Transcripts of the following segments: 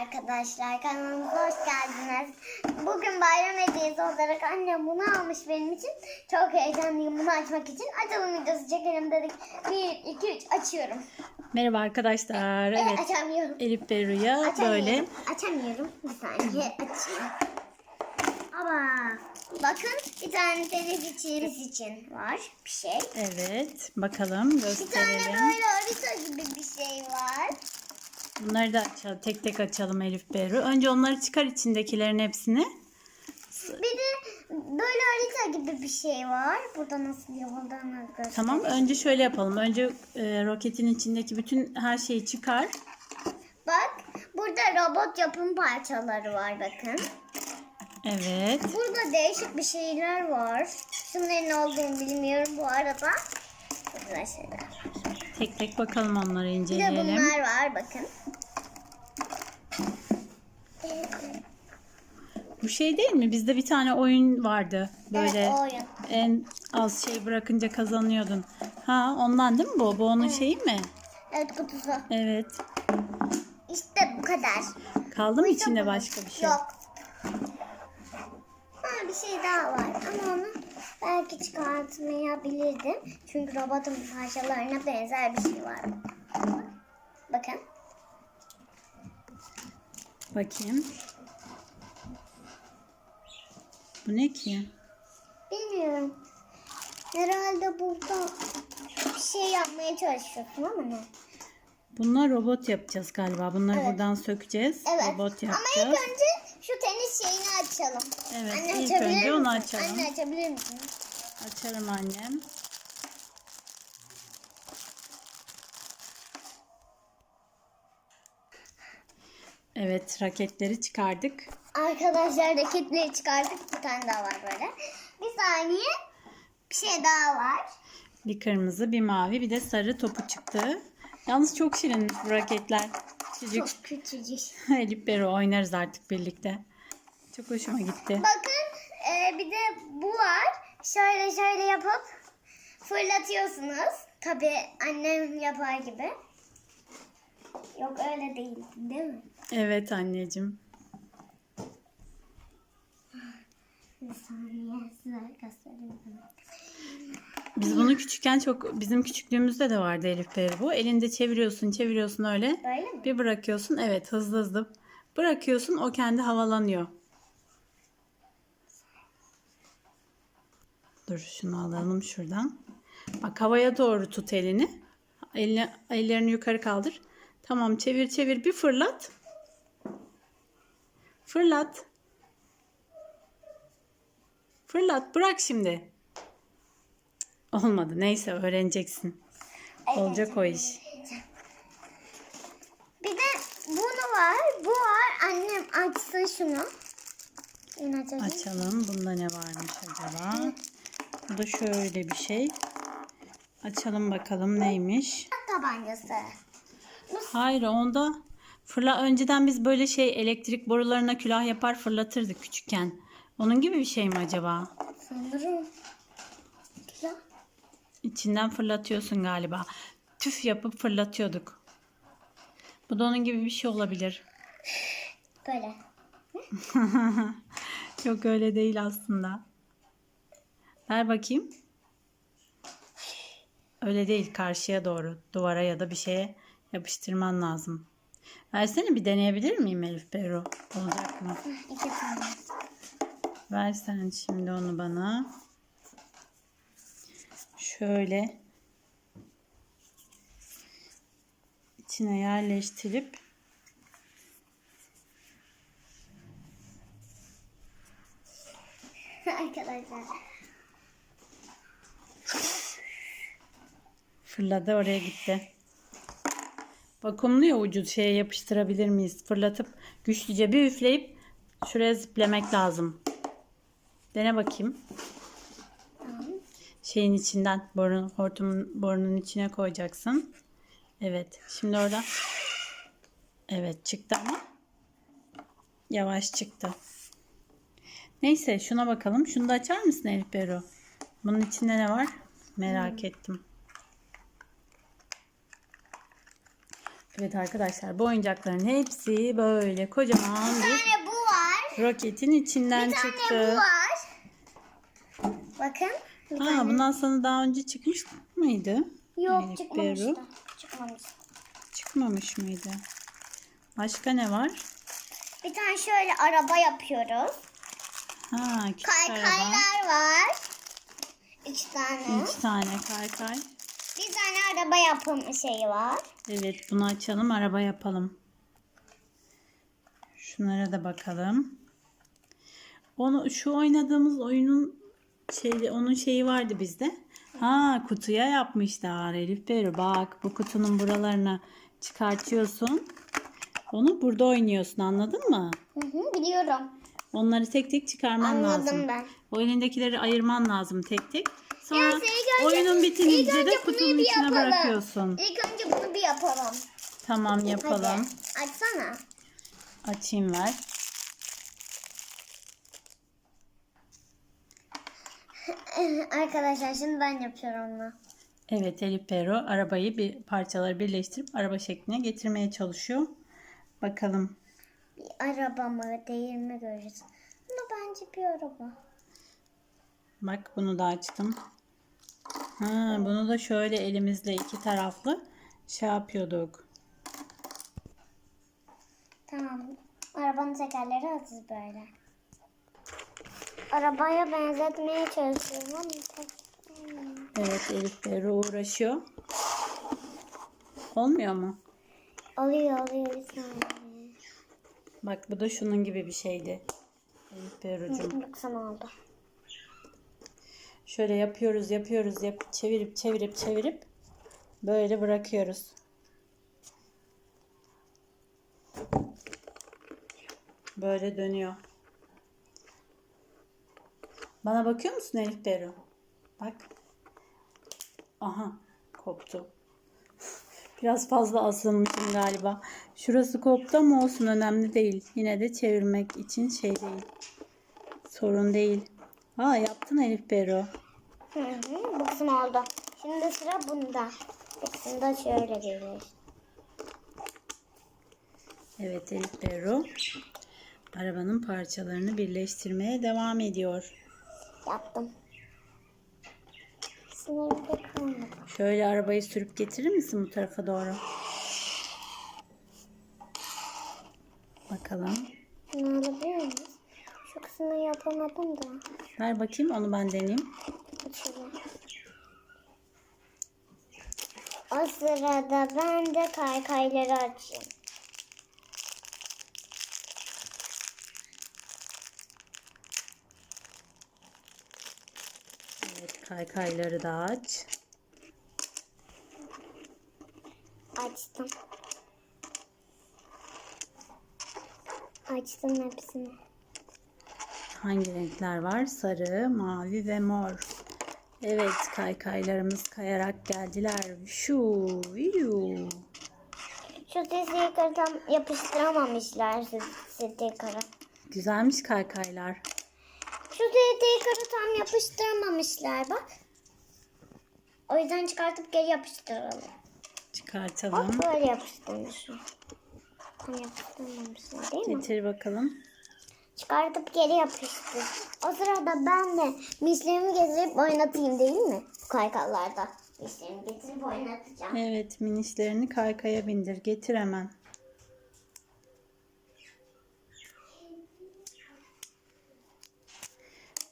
Arkadaşlar kanalımıza hoş geldiniz. Bugün bayram hediyesi olarak annem bunu almış benim için. Çok heyecanlıyım bunu açmak için. Açalım videosu çekelim dedik. 1, 2, 3 açıyorum. Merhaba arkadaşlar. Evet. Evet. Açamıyorum. Elif ve Rüya böyle. Açamıyorum. Bir saniye açayım. Ama bakın bir tane televizyon için var bir şey. Evet. Bakalım Bir tane gösterelim. böyle harita gibi bir şey var. Bunları da açalım. Tek tek açalım Elif Rüya. Önce onları çıkar içindekilerin hepsini. Bir de böyle harita gibi bir şey var. Burada nasıl yapıldığını göstereyim. Tamam. Önce şöyle yapalım. Önce e, roketin içindeki bütün her şeyi çıkar. Bak burada robot yapım parçaları var bakın. Evet. Burada değişik bir şeyler var. Şunların ne olduğunu bilmiyorum bu arada. Güzel şeyler var. Tek tek bakalım onları Bir de inceleyelim. bunlar var bakın. Bu şey değil mi? Bizde bir tane oyun vardı. Böyle Evet o oyun. en az şey bırakınca kazanıyordun. Ha ondan değil mi bu? Bu onun şeyi mi? Evet kutusu. Evet. İşte bu kadar. Kaldı mı içinde başka bir şey? Yok. Ha, bir şey daha var ama onu belki çıkartmayabilirdim. Çünkü robotun parçalarına benzer bir şey var. Bakın. Bakayım. Bu ne ki? Bilmiyorum. Herhalde burada bir şey yapmaya çalışıyorsun ama ne? Bunlar robot yapacağız galiba. Bunları Evet. buradan sökeceğiz. Evet. Robot Ama yapacağız. ilk önce açalım. Evet, Anne ilk önce onu misin? açalım. Anne açabilir misin? Açarım annem. Evet, raketleri çıkardık. Arkadaşlar raketleri çıkardık. Bir tane daha var böyle. Bir saniye. Bir şey daha var. Bir kırmızı, bir mavi, bir de sarı topu çıktı. Yalnız çok şirin bu raketler. Çocuk Çok küçücük. Elif Bero oynarız artık birlikte. Çok hoşuma gitti. Bakın e, bir de bu var. Şöyle şöyle yapıp fırlatıyorsunuz. Tabii annem yapar gibi. Yok öyle değil değil mi? Evet anneciğim. Bir saniye size göstereyim. Biz bunu küçükken çok bizim küçüklüğümüzde de vardı Elif Bey bu. Elinde çeviriyorsun, çeviriyorsun öyle. Böyle mi? Bir bırakıyorsun. Evet, hızlı hızlı. Bırakıyorsun o kendi havalanıyor. Dur şunu alalım şuradan. Bak havaya doğru tut elini. Elini, ellerini yukarı kaldır. Tamam çevir çevir bir fırlat. Fırlat. Fırlat bırak şimdi. Olmadı neyse öğreneceksin. Olacak o iş. Bir de bunu var. Bu var. Annem açsın şunu. Ben açayım. Açalım. Bunda ne varmış acaba? Bu da şöyle bir şey. Açalım bakalım neymiş. Tabancası. Hayır onda fırla önceden biz böyle şey elektrik borularına külah yapar fırlatırdık küçükken. Onun gibi bir şey mi acaba? Sanırım. Güzel. İçinden fırlatıyorsun galiba. Tüf yapıp fırlatıyorduk. Bu da onun gibi bir şey olabilir. Böyle. Yok öyle değil aslında. Ver bakayım. Öyle değil karşıya doğru duvara ya da bir şeye yapıştırman lazım. Versene bir deneyebilir miyim Elif Bero? Olacak mı? İki tane. Ver sen şimdi onu bana. Şöyle içine yerleştirip Arkadaşlar. Fırladı oraya gitti. Vakumlu ya ucu şeye yapıştırabilir miyiz? Fırlatıp güçlüce bir üfleyip şuraya ziplemek lazım. Dene bakayım. Şeyin içinden borun, hortumun borunun içine koyacaksın. Evet. Şimdi orada Evet çıktı ama yavaş çıktı. Neyse şuna bakalım. Şunu da açar mısın Elif Bero? Bunun içinde ne var? Merak ettim. Evet arkadaşlar bu oyuncakların hepsi böyle kocaman Bir tane bu var. roketin içinden Bir tane çıktı. bu var. Bakın. Bir Aa, tane. bundan sana daha önce çıkmış mıydı? Yok Elif çıkmamıştı. Beru. Çıkmamış. Çıkmamış mıydı? Başka ne var? Bir tane şöyle araba yapıyoruz. Ha, küçük araba. Kaykaylar var. Üç tane. İki tane kaykay. Bir tane araba yapım şeyi var. Evet bunu açalım araba yapalım. Şunlara da bakalım. Onu şu oynadığımız oyunun şeyi onun şeyi vardı bizde. Ha kutuya yapmışlar Elif Beru bak bu kutunun buralarına çıkartıyorsun. Onu burada oynuyorsun anladın mı? Hı hı, biliyorum. Onları tek tek çıkarman Anladım lazım. ben. O elindekileri ayırman lazım tek tek. Sonra ilk önce- oyunun ilk bitince önce de bunu kutunun bir içine yapalım. bırakıyorsun. İlk önce bunu bir yapalım. Tamam yapalım. Hadi açsana. Açayım ver. Arkadaşlar şimdi ben yapıyorum onu. Evet Elif Pero arabayı bir parçaları birleştirip araba şekline getirmeye çalışıyor. Bakalım. Bir araba mı değil mi göreceğiz. Ama bence bir araba. Bak bunu da açtım. Ha, bunu da şöyle elimizle iki taraflı şey yapıyorduk. Tamam. Arabanın tekerleri hazır böyle. Arabaya benzetmeye çalışıyorum ama pek- Evet Elif Pero uğraşıyor. Olmuyor mu? Oluyor oluyor bir saniye. Bak bu da şunun gibi bir şeydi. Elif Pero'cum. Baksana oldu. Şöyle yapıyoruz yapıyoruz yap çevirip çevirip çevirip böyle bırakıyoruz. Böyle dönüyor. Bana bakıyor musun Elif Bero? Bak. Aha koptu. Biraz fazla asılmışım galiba. Şurası koptu ama olsun önemli değil. Yine de çevirmek için şey değil. Sorun değil. Aa yaptın Elif Bero. Hı hı, bu kısım oldu. Şimdi sıra bunda. Bu kısımda şöyle gelir. Evet Elif Berro arabanın parçalarını birleştirmeye devam ediyor. Yaptım. Sınırda kalmadı. Şöyle arabayı sürüp getirir misin bu tarafa doğru? Bakalım. Ne alabiliyor muyuz? Şu kısmı yapamadım da. Ver bakayım onu ben deneyeyim. Şöyle. O sırada ben de kaykayları açayım. Evet kaykayları da aç. Açtım. Açtım hepsini. Hangi renkler var? Sarı, mavi ve mor. Evet kaykaylarımız kayarak geldiler. Şu, yu. Şu sticker'ı tam yapıştıramamışlar şu sticker'ı. Güzelmiş kaykaylar. Şu sticker'ı tam yapıştıramamışlar bak. O yüzden çıkartıp geri yapıştıralım. Çıkartalım. Hop böyle yapıştırmışlar. Tam yapıştırmamışlar değil mi? Getir bakalım. Çıkartıp geri yapıştır. O sırada ben de mislerimi getirip oynatayım değil mi? Bu kaykallarda. Mislerimi getirip oynatacağım. Evet minişlerini kaykaya bindir. Getir hemen.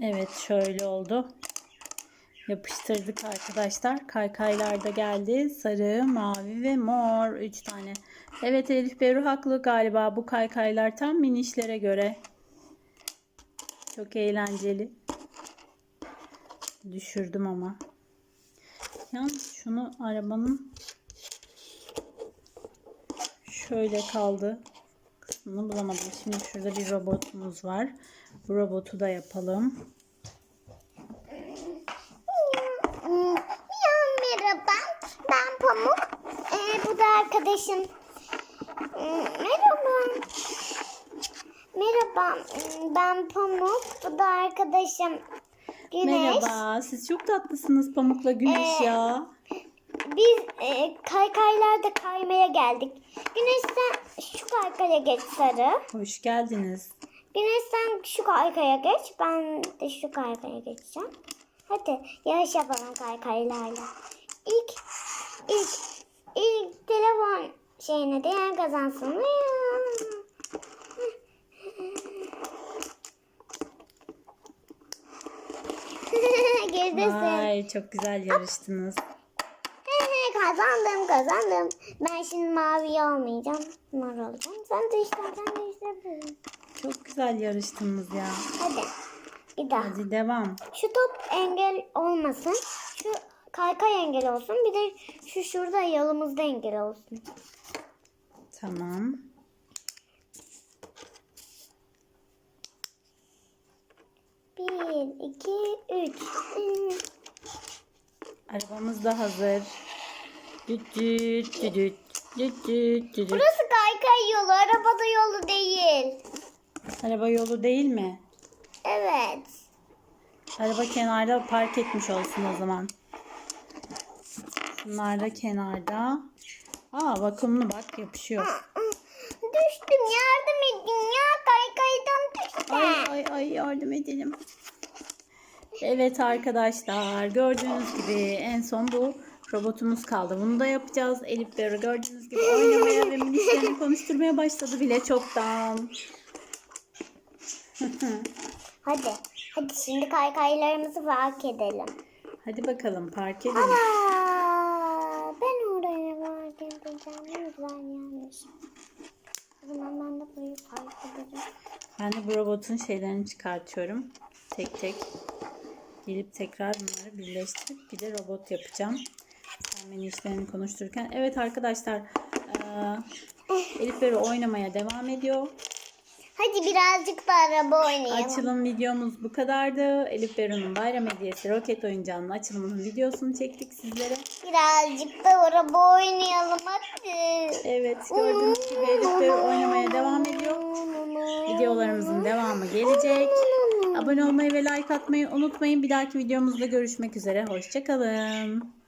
Evet şöyle oldu. Yapıştırdık arkadaşlar. Kaykaylar da geldi. Sarı, mavi ve mor. Üç tane. Evet Elif Beru haklı galiba. Bu kaykaylar tam minişlere göre. Çok eğlenceli. Düşürdüm ama. Yalnız şunu arabanın şöyle kaldı kısmını bulamadım. Şimdi şurada bir robotumuz var. Bu robotu da yapalım. Ya merhaba. Ben Pamuk. Ee, bu da arkadaşım. Hmm, Merhaba. Merhaba. Ben Pamuk. Bu da arkadaşım. Güneş. Merhaba. Siz çok tatlısınız Pamuk'la Güneş Ee, ya. Biz e, kaykaylarda kaymaya geldik. Güneş sen şu kaykaya geç sarı. Hoş geldiniz. Güneş sen şu kaykaya geç. Ben de şu kaykaya geçeceğim. Hadi yarış yapalım kaykaylarla. İlk, ilk, ilk telefon şeyine değer kazansın. Gerdesin. Vay çok güzel yarıştınız. kazandım kazandım. Ben şimdi mavi olmayacağım. Mor olacağım. Sen de işte sen de işte böyle. Çok güzel yarıştınız ya. Hadi. Bir daha. Hadi devam. Şu top engel olmasın. Şu kaykay engel olsun. Bir de şu şurada yolumuzda engel olsun. Tamam. Bir, iki, üç. Arabamız da hazır. Düt düt düt düt düt düt düt. Burası kaykay yolu. Arabada yolu değil. Araba yolu değil mi? Evet. Araba kenarda park etmiş olsun o zaman. Bunlar da kenarda. Aa vakumlu bak yapışıyor. Düştüm. Yardım edin ya. Kaykaydan düştüm. Ay yardım edelim. Evet arkadaşlar gördüğünüz gibi en son bu robotumuz kaldı. Bunu da yapacağız. Elif Bero gördüğünüz gibi oynamaya ve minişlerini konuşturmaya başladı bile çoktan. Hadi. Hadi şimdi kaykaylarımızı fark edelim. Hadi bakalım park edelim. Aa, ben oraya vardım diyeceğim. Ne güzel yanlış. O zaman ben de burayı fark ederim. Ben de bu robotun şeylerini çıkartıyorum. Tek tek. Gelip tekrar bunları birleştirip bir de robot yapacağım. Sen beni işlerini konuştururken. Evet arkadaşlar. Elif Bero oynamaya devam ediyor. Hadi birazcık da araba oynayalım. Açılım videomuz bu kadardı. Elif Bero'nun bayram hediyesi roket oyuncağının açılımının videosunu çektik sizlere. Birazcık da araba oynayalım hadi. Evet gördüğünüz gibi Elif Bero oynamaya devam ediyor. Videolarımızın devamı gelecek. Abone olmayı ve like atmayı unutmayın. Bir dahaki videomuzda görüşmek üzere. Hoşçakalın.